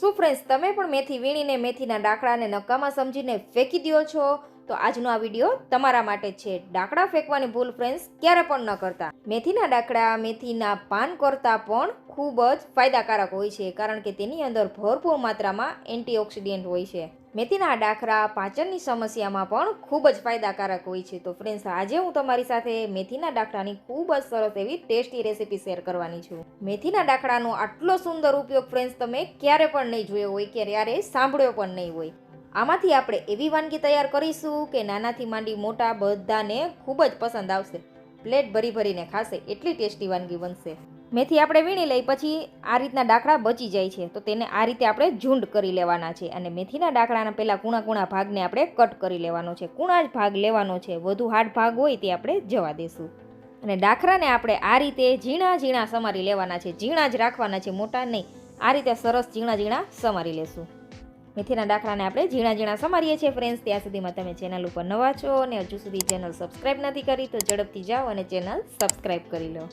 શું ફ્રેન્ડ્સ તમે પણ મેથી વીણીને મેથીના ડાકડાને નકામા સમજીને ફેંકી દો છો? તો આજનો આ વીડિયો તમારા માટે છે. ડાકડા ફેંકવાની ભૂલ ફ્રેન્ડ્સ ક્યારે પણ ન કરતા. મેથીના ડાકડા, મેથીના પાન કરતાં પણ ખૂબ જ ફાયદાકારક હોય છે, કારણ કે તેની અંદર ભરપૂર માત્રામાં એન્ટીઓક્સિડન્ટ હોય છે. મેથીના ડાખરા પાચનની સમસ્યામાં પણ ખૂબ જ ફાયદાકારક હોય છે. તો ફ્રેન્ડ્સ આજે હું તમારી સાથે મેથીના ડાખરાની ખૂબ જ સરસ એવી ટેસ્ટી રેસીપી શેર કરવાની છું. મેથીના ડાખરાનો આટલો સુંદર ઉપયોગ ફ્રેન્ડ્સ તમે ક્યારે પણ નહીં જોયો હોય કે ક્યારે સાંભળ્યો પણ નહીં હોય. આમાંથી આપણે એવી વાનગી તૈયાર કરીશું કે નાનાથી માંડી મોટા બધાને ખૂબ જ પસંદ આવશે. પ્લેટ ભરી ભરીને ખાશે, એટલી ટેસ્ટી વાનગી બનશે. મેથી આપણે વીણી લઈ પછી આ રીતના ડાકડા બચી જાય છે. તો તેને આ રીતે આપણે ઝૂંડ કરી લેવાના છે અને મેથીના ડાકડાના પહેલાં કૂણા કૂણા ભાગને આપણે કટ કરી લેવાનો છે. કૂણા જ ભાગ લેવાનો છે. વધુ હાર્ડ ભાગ હોય તે આપણે જવા દેશું. અને ડાખરાને આપણે આ રીતે ઝીણા ઝીણા સમારી લેવાના છે. ઝીણા જ રાખવાના છે, મોટા નહીં. આ રીતે સરસ ઝીણા ઝીણા સમારી લેશું. મેથીના દાખલાને આપણે ઝીણા ઝીણા સમારીએ છીએ ફ્રેન્ડ્સ ત્યાં સુધીમાં તમે ચેનલ ઉપર નવા છો અને હજુ સુધી ચેનલ સબસ્ક્રાઈબ નથી કરી તો ઝડપથી જાઓ અને ચેનલ સબસ્ક્રાઈબ કરી લો.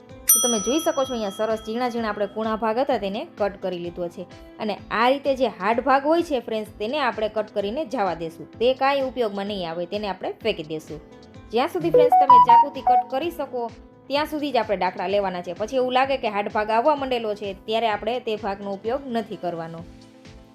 તમે જોઈ શકો છો, અહીંયા સરસ ઝીણા ઝીણા આપણે કૂણા ભાગ હતા તેને કટ કરી લીધો છે. અને આ રીતે જે હાર્ડ ભાગ હોય છે ફ્રેન્ડ્સ તેને આપણે કટ કરીને જવા દેશું. તે કાંઈ ઉપયોગમાં નહીં આવે, તેને આપણે ફેંકી દેશું. જ્યાં સુધી ફ્રેન્ડ્સ તમે ચાકુથી કટ કરી શકો, ત્યાં સુધી જ આપણે ડાકડા લેવાના છે. પછી એવું લાગે કે હાર્ડ ભાગ આવવા માંડેલો છે, ત્યારે આપણે તે ભાગનો ઉપયોગ નથી કરવાનો.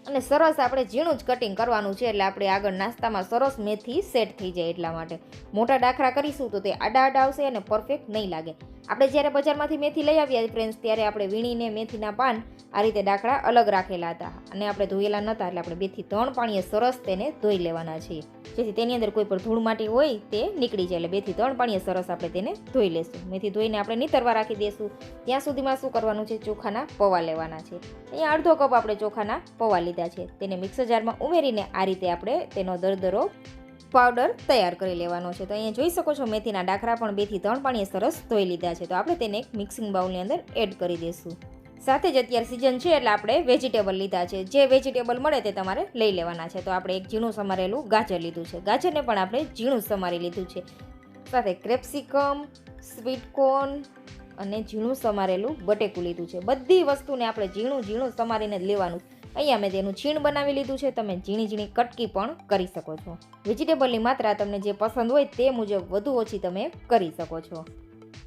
અને સરસ આપણે ઝીણું જ કટિંગ કરવાનું છે, એટલે આપણે આગળ નાસ્તામાં સરસ મેથી સેટ થઈ જાય એટલા માટે. મોટા ડાખરા કરીશું તો તે આડા આડા આવશે અને પરફેક્ટ નહીં લાગે. આપણે જ્યારે બજારમાંથી મેથી લઈ આવ્યા ફ્રેન્ડ્સ ત્યારે આપણે વીણીને મેથીના પાન આ રીતે ડાકડા અલગ રાખેલા હતા. અને આપણે ધોયેલા નહોતા, એટલે આપણે બેથી ત્રણ પાણીએ સરસ તેને ધોઈ લેવાના છીએ. જેથી તેની અંદર કોઈ પણ ધૂળ માટી હોય તે નીકળી જાય, એટલે બેથી ત્રણ પાણીએ સરસ આપણે તેને ધોઈ લેશું. મેથી ધોઈને આપણે નીતરવા રાખી દઈશું ત્યાં સુધીમાં શું કરવાનું છે? ચોખાના પૌવા લેવાના છે. અહીંયા અડધો કપ આપણે ચોખાના પૌવા લીધા છે. તેને મિક્સર જારમાં ઉમેરીને આ રીતે આપણે તેનો દરદરો પાવડર તૈયાર કરી લેવાનો છે. તો અહીંયા જોઈ શકો છો, મેથીના ડાખરા પણ બેથી ત્રણ પાણીએ સરસ ધોઈ લીધા છે. તો આપણે તેને એક મિક્સિંગ બાઉલની અંદર એડ કરી દઈશું. સાથે જ અત્યારે સિઝન છે એટલે આપણે વેજીટેબલ લીધા છે. જે વેજીટેબલ મળે તે તમારે લઈ લેવાના છે. તો આપણે એક ઝીણું સમારેલું ગાજર લીધું છે. ગાજરને પણ આપણે ઝીણું સમારી લીધું છે. સાથે ક્રેપ્સિકમ સ્વીટકોર્ન અને ઝીણું સમારેલું બટેકું લીધું છે. બધી વસ્તુને આપણે ઝીણું ઝીણું સમારીને જ લેવાનું. અહીંયા મેં તેનું છીણ બનાવી લીધું છે. તમે ઝીણી ઝીણી કટકી પણ કરી શકો છો. વેજીટેબલની માત્રા તમને જે પસંદ હોય તે મુજબ વધુ ઓછી તમે કરી શકો છો.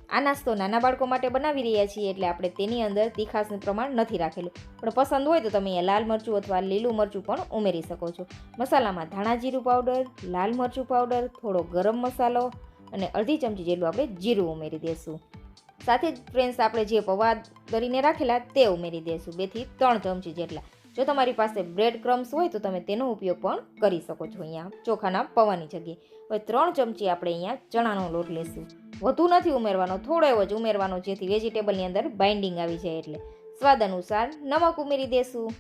આ નાસ્તો નાના બાળકો માટે બનાવી રહ્યા છીએ એટલે આપણે તેની અંદર તીખાસનું પ્રમાણ નથી રાખેલું. પણ પસંદ હોય તો તમે અહીંયા લાલ મરચું અથવા લીલું મરચું પણ ઉમેરી શકો છો. મસાલામાં ધાણા જીરું પાવડર, લાલ મરચું પાવડર, થોડો ગરમ મસાલો અને અડધી ચમચી જેટલું આપણે જીરું ઉમેરી દઈશું સાથે જ ફ્રેન્ડ્સ આપણે જે પૌવા દરીને રાખેલા તે ઉમેરી દઈશું બેથી ત્રણ ચમચી જેટલા. જો તમારી પાસે બ્રેડ ક્રમ્સ હોય તો તમે તેનો ઉપયોગ પણ કરી શકો છો અહીંયા. ચોખાના પૌવાની જગ્યાએ. હવે ત્રણ ચમચી આપણે અહીંયા ચણાનો લોટ લેશું. વધુ નથી ઉમેરવાનો, થોડો એવો જ ઉમેરવાનો, જેથી વેજીટેબલની અંદર બાઇન્ડિંગ આવી જાય એટલે. સ્વાદ અનુસાર નમક ઉમેરી દેશું.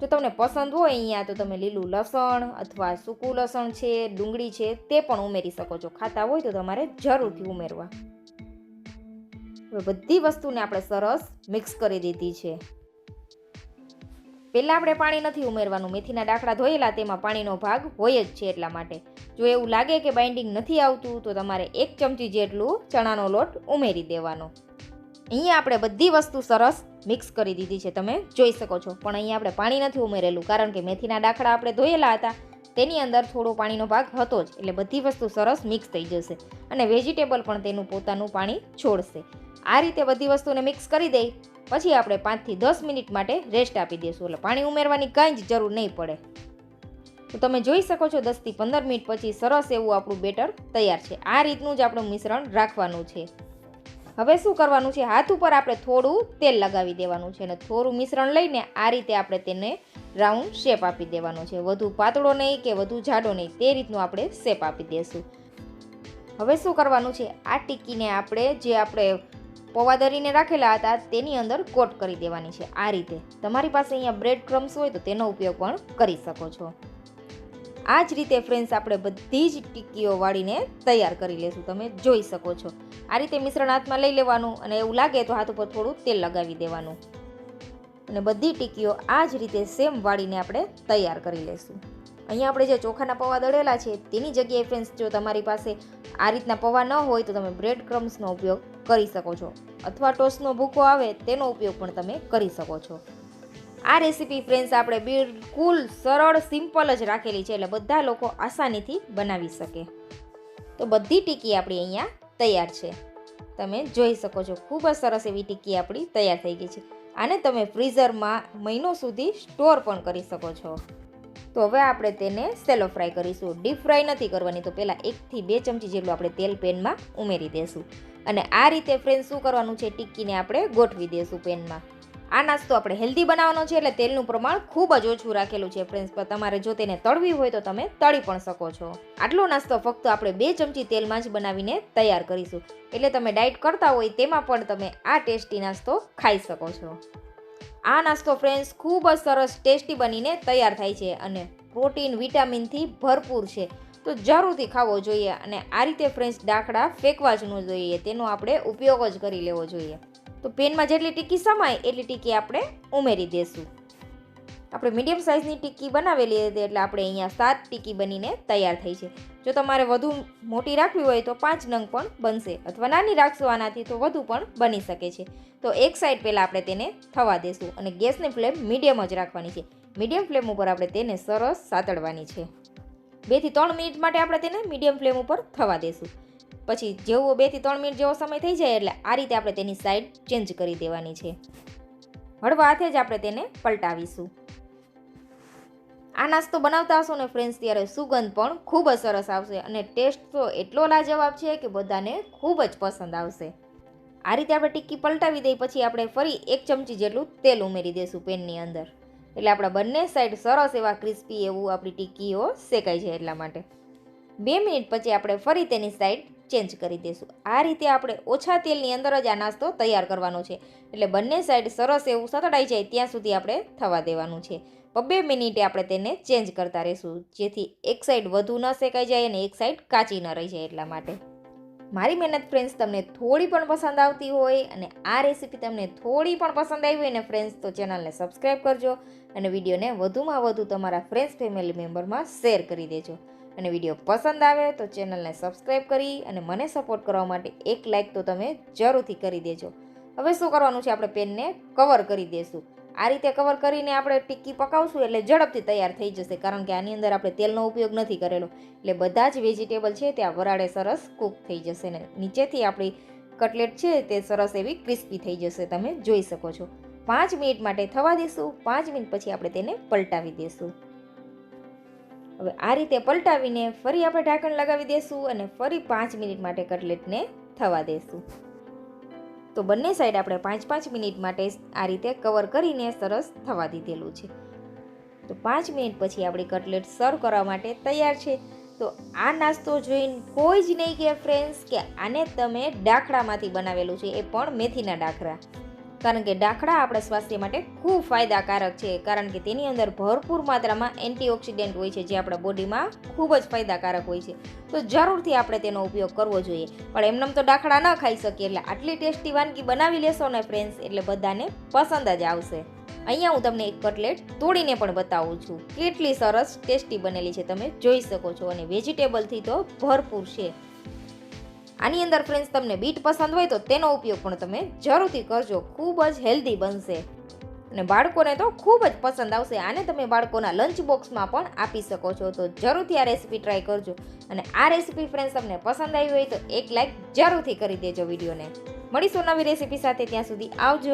જો તમને પસંદ હોય અહીંયા તો તમે લીલું લસણ અથવા સૂકું લસણ છે, ડુંગળી છે, તે પણ ઉમેરી શકો છો. ખાતા હોય તો તમારે જરૂરથી ઉમેરવા. હવે બધી વસ્તુને આપણે સરસ મિક્સ કરી દીધી છે. પહેલાં આપણે પાણી નથી ઉમેરવાનું. મેથીના ડાકડા ધોયેલા, તેમાં પાણીનો ભાગ હોય જ છે એટલા માટે. જો એવું લાગે કે બાઇન્ડિંગ નથી આવતું, તો તમારે એક ચમચી જેટલું ચણાનો લોટ ઉમેરી દેવાનો. અહીંયા આપણે બધી વસ્તુ સરસ મિક્સ કરી દીધી છે. તમે જોઈ શકો છો. પણ અહીંયા આપણે પાણી નથી ઉમેરેલું, કારણ કે મેથીના ડાખડા આપણે ધોયેલા હતા. તેની અંદર થોડો પાણીનો ભાગ હતો જ, એટલે બધી વસ્તુ સરસ મિક્સ થઈ જશે. અને વેજીટેબલ પણ તેનું પોતાનું પાણી છોડશે. આ રીતે બધી વસ્તુને મિક્સ કરી દઈ પછી આપણે પાંચથી દસ મિનિટ માટે રેસ્ટ આપી દઈશું. એટલે પાણી ઉમેરવાની કાંઈ જ જરૂર નહીં પડે. તો તમે જોઈ શકો છો દસથી પંદર મિનિટ પછી સરસ એવું આપણું બેટર તૈયાર છે. આ રીતનું જ આપણું મિશ્રણ રાખવાનું છે. હવે શું કરવાનું છે? હાથ ઉપર આપણે થોડું તેલ લગાવી દેવાનું છે અને થોડું મિશ્રણ લઈને આ રીતે આપણે તેને રાઉન્ડ શેપ આપી દેવાનો છે. વધુ પાતળો નહીં કે વધુ જાડો નહીં, તે રીતનું આપણે શેપ આપી દઈશું હવે શું કરવાનું છે? આ ટીકીને આપણે જે આપણે પૌવા દરીને રાખેલા હતા, તેની અંદર કોટ કરી દેવાની છે. આ રીતે તમારી પાસે અહીંયા બ્રેડ ક્રમ્સ હોય તો તેનો ઉપયોગ પણ કરી શકો છો. આ જ રીતે ફ્રેન્ડ્સ આપણે બધી જ ટીકીઓ વાળીને તૈયાર કરી લેશું. તમે જોઈ શકો છો. આ રીતે મિશ્રણ હાથમાં લઈ લેવાનું અને એવું લાગે તો હાથ ઉપર થોડું તેલ લગાવી દેવાનું. અને બધી ટીકીઓ આ જ રીતે સેમ વાળીને આપણે તૈયાર કરી લેશું. અહીંયા આપણે જે ચોખાના પૌવા દળેલા છે, તેની જગ્યાએ ફ્રેન્ડ્સ જો તમારી પાસે આ રીતના પૌવા ન હોય તો તમે બ્રેડ ક્રમ્સનો ઉપયોગ કરી શકો છો. અથવા ટોસ્ટનો ભૂકો આવે તેનો ઉપયોગ પણ તમે કરી શકો છો. આ રેસીપી ફ્રેન્ડ્સ આપણે બિલકુલ સરળ, સિમ્પલ જ રાખેલી છે એટલે બધા લોકો આસાનીથી બનાવી શકે. તો બધી ટીકી આપણી અહીંયા તૈયાર છે. તમે જોઈ શકો છો, ખૂબ જ સરસ એવી ટીકી આપણી તૈયાર થઈ ગઈ છે. આને તમે ફ્રીઝરમાં મહિનો સુધી સ્ટોર પણ કરી શકો છો. તો હવે આપણે તેને સેલો ફ્રાય કરીશું. ડીપ ફ્રાય નથી કરવાની, તો પહેલાં એકથી બે ચમચી જેટલું આપણે તેલ પેનમાં ઉમેરી દઈશું અને આ રીતે ફ્રેન્ડ શું કરવાનું છે? ટીક્કીને આપણે ગોઠવી દઈશું પેનમાં. આ નાસ્તો આપણે હેલ્ધી બનાવવાનો છે, એટલે તેલનું પ્રમાણ ખૂબ જ ઓછું રાખેલું છે ફ્રેન્ડ્સ પણ તમારે જો તેને તળવી હોય તો તમે તળી પણ શકો છો. આટલો નાસ્તો ફક્ત આપણે બે ચમચી તેલમાં જ બનાવીને તૈયાર કરીશું. એટલે તમે ડાયટ કરતા હોય તેમાં પણ તમે આ ટેસ્ટી નાસ્તો ખાઈ શકો છો. આ નાસ્તો ફ્રેન્ડ્સ ખૂબ જ સરસ ટેસ્ટી બનીને તૈયાર થાય છે અને પ્રોટીન વિટામિનથી ભરપૂર છે. તો જરૂરથી ખાવો જોઈએ અને આ રીતે ફ્રેન્ડ્સ ડાકડા ફેંકવા જ ન જોઈએ, તેનો આપણે ઉપયોગ જ કરી લેવો જોઈએ. તો પેનમાં જેટલી ટીકી સમાય, એટલી ટીકી આપણે ઉમેરી દઈશું આપણે મીડિયમ સાઇઝની ટીકી બનાવેલી હતી એટલે આપણે અહીંયા સાત ટીકી બનીને તૈયાર થઈ છે. જો તમારે વધુ મોટી રાખવી હોય તો પાંચ નંગ પણ બનશે અથવા નાની રાખશો આનાથી તો વધુ પણ બની શકે છે. તો એક સાઈડ પહેલાં આપણે તેને થવા દેશું અને ગેસની ફ્લેમ મીડિયમ જ રાખવાની છે. મીડિયમ ફ્લેમ ઉપર આપણે તેને સરસ સાતડવાની છે. બેથી ત્રણ મિનિટ માટે આપણે તેને મીડિયમ ફ્લેમ ઉપર થવા દેશું. પછી જેવો બેથી ત્રણ મિનિટ જેવો સમય થઈ જાય એટલે આ રીતે આપણે તેની સાઈડ ચેન્જ કરી દેવાની છે. હળવા હાથે જ આપણે તેને પલટાવીશું. આ નાસ્તો બનાવતા હશો ને ફ્રેન્ડ્સ ત્યારે સુગંધ પણ ખૂબ જ સરસ આવશે અને ટેસ્ટ તો એટલો લાજવાબ છે કે બધાને ખૂબ જ પસંદ આવશે. આ રીતે આપણે ટિક્કી પલટાવી દઈ, પછી આપણે ફરી એક ચમચી જેટલું તેલ ઉમેરી દઈશું પેનની અંદર. એટલે આપણા બંને સાઈડ સરસ એવા ક્રિસ્પી એવું આપણી ટિક્કીઓ શેકાય છે એટલા માટે. બે મિનિટ પછી આપણે ફરી તેની સાઈડ ચેન્જ કરી દઈશું આ રીતે આપણે ઓછા તેલની અંદર જ આ નાસ્તો તૈયાર કરવાનો છે. એટલે બંને સાઈડ સરસ એવું સતડાઈ જાય ત્યાં સુધી આપણે થવા દેવાનું છે. બબે મિનિટે આપણે તેને ચેન્જ કરતા રહીશું. જેથી એક સાઈડ વધુ ન શેકાઈ જાય અને એક સાઈડ કાચી ન રહી જાય એટલા માટે. મારી મહેનત ફ્રેન્ડ્સ તમને થોડી પણ પસંદ આવતી હોય અને આ રેસીપી તમને થોડી પણ પસંદ આવી હોય ને ફ્રેન્ડ્સ તો ચેનલને સબસ્ક્રાઈબ કરજો અને વિડીયોને વધુમાં વધુ તમારા ફ્રેન્ડ્સ ફેમિલી મેમ્બરમાં શેર કરી દેજો. અને વીડિયો પસંદ આવે તો ચેનલને સબસ્ક્રાઈબ કરી અને મને સપોર્ટ કરવા માટે એક લાઇક તો તમે જરૂરથી કરી દેજો. હવે શું કરવાનું છે? આપણે પેનને કવર કરી દઈશું આ રીતે કવર કરીને આપણે ટિક્કી પકાવશું એટલે ઝડપથી તૈયાર થઈ જશે. કારણ કે આની અંદર આપણે તેલનો ઉપયોગ નથી કરેલો. એટલે બધા જ વેજીટેબલ છે ત્યાં વરાળે સરસ કૂક થઈ જશે ને નીચેથી આપણી કટલેટ છે તે સરસ એવી ક્રિસ્પી થઈ જશે. તમે જોઈ શકો છો. પાંચ મિનિટ માટે થવા દઈશું પાંચ મિનિટ પછી આપણે તેને પલટાવી દઈશું હવે આ રીતે પલટાવીને ફરી આપણે ઢાંકણ લગાવી દઈશું અને ફરી પાંચ મિનિટ માટે કટલેટને થવા દઈશું તો બંને સાઈડ આપણે પાંચ પાંચ મિનિટ માટે આ રીતે કવર કરીને સરસ થવા દીધેલું છે. તો પાંચ મિનિટ પછી આપણી કટલેટ સર્વ કરવા માટે તૈયાર છે. તો આ નાસ્તો જોઈને કોઈ જ નહીં કે ફ્રેન્ડ્સ કે આને તમે ડાખડામાંથી બનાવેલું છે, એ પણ મેથીના ડાખડા કારણ કે ડાખડા આપણા સ્વાસ્થ્ય માટે ખૂબ ફાયદાકારક છે, કારણ કે તેની અંદર ભરપૂર માત્રામાં એન્ટીઓક્સિડન્ટ હોય છે જે આપણા બોડીમાં ખૂબ જ ફાયદાકારક હોય છે. તો જરૂરથી આપણે તેનો ઉપયોગ કરવો જોઈએ. પણ એમનેમ તો ડાખડા ન ખાઈ શકીએ, એટલે આટલી ટેસ્ટી વાનગી બનાવી લેશો ને ફ્રેન્ડ્સ એટલે બધાને પસંદ જ આવશે. અહીંયા હું તમને એક કટલેટ તોડીને પણ બતાવું છું. કેટલી સરસ ટેસ્ટી બનેલી છે, તમે જોઈ શકો છો. અને વેજીટેબલથી તો ભરપૂર છે. આની અંદર ફ્રેન્ડ્સ તમને બીટ પસંદ હોય તો તેનો ઉપયોગ પણ તમે જરૂરથી કરજો. ખૂબ જ હેલ્ધી બનશે. અને બાળકોને તો ખૂબ જ પસંદ આવશે. આને તમે બાળકોના લંચ બોક્સમાં પણ આપી શકો છો. તો જરૂરથી આ રેસીપી ટ્રાય કરજો. અને આ રેસીપી ફ્રેન્ડ્સ તમને પસંદ આવી હોય તો એક લાઈક જરૂરથી કરી દેજો વિડીયોને. મળીશું નવી રેસીપી સાથે. ત્યાં સુધી આવજો.